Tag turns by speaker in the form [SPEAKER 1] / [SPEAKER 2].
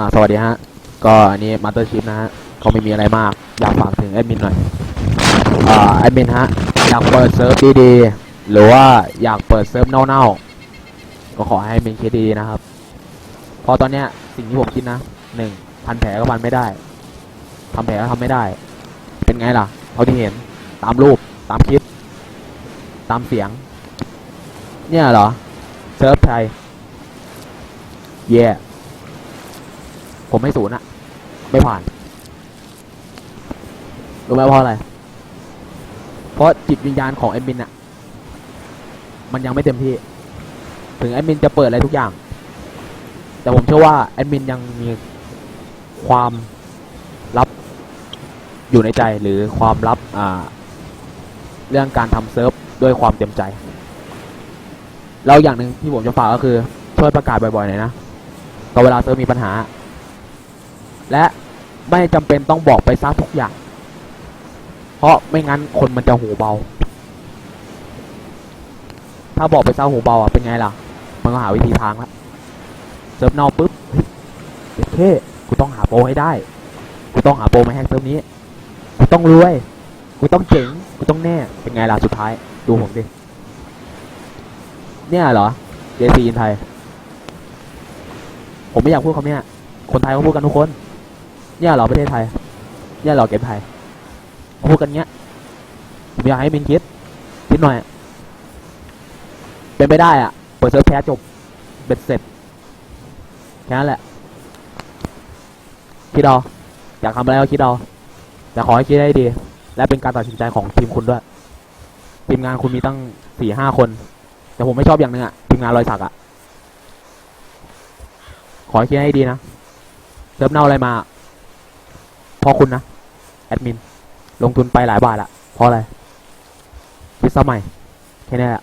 [SPEAKER 1] อ่าสวัสดีฮะ ก็อันนี้มาสเตอร์ชิพนะฮะก็ไม่มีอะไรมาก อยากฝากถึงแอดมินหน่อย อ่าแอดมินฮะ อยากเปิดเซิร์ฟดีๆ หรือว่าอยากเปิดเซิร์ฟเน่าๆ ก็ขอให้แอดมินคิดดีๆนะครับ เพราะตอนเนี้ยสิ่งที่ผมคิดนะหนึ่งพันแผลก็พันไม่ได้ทำแผลก็ทำไม่ได้ เป็นไงล่ะเท่าที่เห็นตามรูปตามคลิป ตามเสียง เนี่ยเหรอ เซิร์ฟไทย เย่ ผมไม่ศูนย์อะไม่ผ่านรู้ไหมเพราะอะไร เพราะจิตวิญญาณของแอดมินอะมันยังไม่เต็มที่ ถึงแอดมินจะเปิดอะไรทุกอย่าง แต่ผมเชื่อว่าแอดมินยังมีความลับอยู่ในใจหรือความลับอ่าเรื่องการทำเซิร์ฟด้วยความเต็มใจ แล้วอย่างหนึ่งที่ผมจะฝากก็คือ ช่วยประกาศบ่อยๆหน่อยนะก็เวลาเซิร์ฟมีปัญหา และไม่จำเป็นต้องบอกไปซะทุกอย่าง เพราะไม่งั้นคนมันจะหูเบา ถ้าบอกไปซะหูเบาอะเป็นไงล่ะ มันก็หาวิธีทางละเซิร์ฟนอปุ๊บเกเท่กูต้องหาโปรให้ได้ กูต้องหาโปรมาแฮกเซิร์ฟนี้ กูต้องรวย กูต้องเจ๋ง กูต้องแน่ เป็นไงล่ะสุดท้าย ดูผมดิ เนี่ยเหรอ JC อินไทย ผมไม่อยากพูดคำเนี้ย คนไทยเขาพูดกันทุกคน เนี่ยเหรอประเทศไทยเนี่ยเหรอเกมไทยพูดกันเงี้ยผมอยากให้มินคิดคิดหน่อยเป็นไปได้อะเปิดเซิร์ฟแพ้จบเบ็ดเสร็จแค่นั้นแหละคิดเอาอยากทำอะไรก็คิดเอาแต่ขอให้คิดให้ดี และเป็นการตัดสินใจของทีมคุณด้วย ทีมงานคุณมีตั้งสี่ห้าคน แต่ผมไม่ชอบอย่างหนึ่งอะทีมงานรอยสักอะขอให้คิดให้ดีนะเซิร์ฟเน่าอะไรมา เพราะคุณนะ แอดมิน ลงทุนไปหลายบาทละเพราะอะไรคิดสมัยแค่นี้แหละ